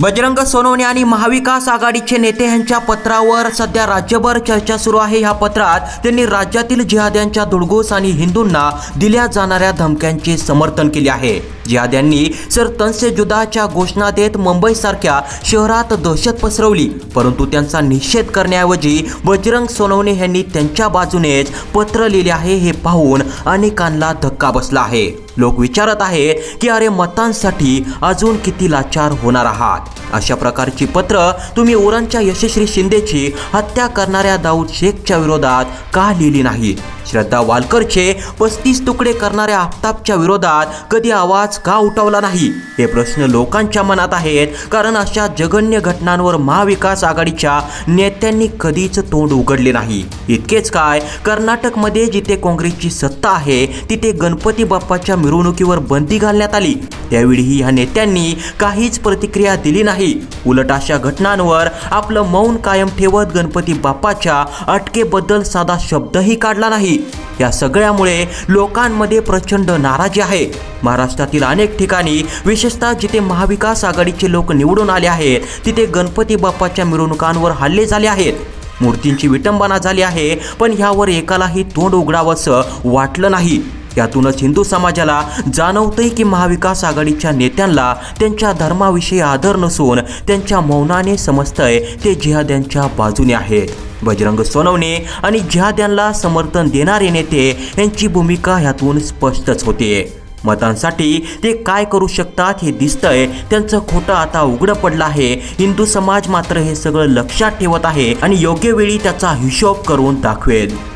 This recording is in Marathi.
बजरंग सोनवणे आणि महाविकास आघाडीचे नेते यांच्या पत्रावर सध्या राज्यभर चर्चा सुरू आहे. या पत्रात त्यांनी राज्यातील जिहाद्यांच्या दुडगोस आणि हिंदूंना दिल्या जाणाऱ्या धमक्यांचे समर्थन केले आहे. जिहाद्यांनी सर तनसे जुदाच्या घोषणा देत मुंबईसारख्या शहरात दहशत पसरवली. परंतु त्यांचा निषेध करण्याऐवजी बजरंग सोनवणे यांनी त्यांच्या बाजूनेच पत्र लिहिले आहे हे पाहून अनेकांना धक्का बसला आहे. लोक विचारत आहेत की अरे मतांसाठी अजून किती लाचार होणार आहात? अशा प्रकारची पत्र तुम्ही उरणच्या यशस्वी शिंदेची हत्या करणाऱ्या दाऊद शेखच्या विरोधात का लिहिली नाही? श्रद्धा वालकरचे पस्तीस तुकडे करणाऱ्या आफताबच्या विरोधात कधी आवाज का उठवला नाही? हे प्रश्न लोकांच्या मनात आहेत कारण अशा जघन्य घटनांवर महाविकास आघाडीच्या नेत्यांनी कधीच तोंड उघडले नाही. इतकेच काय कर्नाटकमध्ये जिथे काँग्रेसची सत्ता आहे तिथे गणपती बाप्पाच्या मिरवणुकीवर बंदी घालण्यात आली. त्यावेळीही ह्या नेत्यांनी काहीच प्रतिक्रिया दिली नाही. नाही उलट अशा घटनांवर आपलं मौन कायम ठेवत गणपती बाप्पाच्या अटकेबद्दल साधा शब्दही काढला नाही. या सगळ्यामुळे लोकांमध्ये प्रचंड नाराजी आहे. महाराष्ट्रातील अनेक ठिकाणी विशेषतः जिथे महाविकास आघाडीचे लोक निवडून आले आहेत तिथे गणपती बाप्पाच्या मिरवणुकांवर हल्ले झाले आहेत. मूर्तींची विटंबना झाली आहे पण ह्यावर एकालाही तोंड उघडावंसं वाटलं नाही. यातूनच हिंदू समाजाला जाणवतंय की महाविकास आघाडीच्या नेत्यांना त्यांच्या धर्माविषयी आदर नसून त्यांच्या मौनाने समजतंय ते जिहाद्यांच्या बाजूने आहेत. बजरंग सोनवणे आणि जिहाद्यांना समर्थन देणारे नेते यांची भूमिका ह्यातून स्पष्टच होते. मतांसाठी ते काय करू शकतात हे दिसतंय. त्यांचं खोटं आता उघडं पडलं आहे. हिंदू समाज मात्र हे सगळं लक्षात ठेवत आहे आणि योग्य वेळी त्याचा हिशोब करून दाखवेल.